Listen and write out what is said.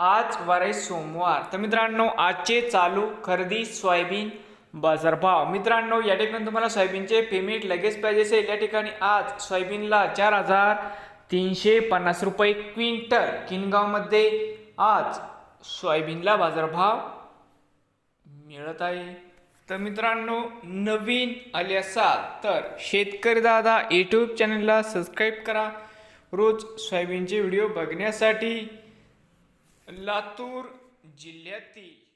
आज वारे सोमवार. तर मित्रांनो आजचे चालू खरेदी सोयाबीन बाजारभाव. मित्रांनो या ठिकाणी तुम्हाला सोयाबीनचे पेमेंट लगेच पाहिजे असेल. या ठिकाणी आज सोयाबीनला चार हजार तीनशे पन्नास रुपये क्विंटल. किनगावमध्ये आज सोयाबीनला बाजारभाव मिळत आहे. तर मित्रांनो नवीन आले असाल तर शेतकरी दादा यूट्यूब चॅनलला सबस्क्राईब करा. रोज सोयाबीनचे व्हिडिओ बघण्यासाठी लातूर जिल्ह्यातील.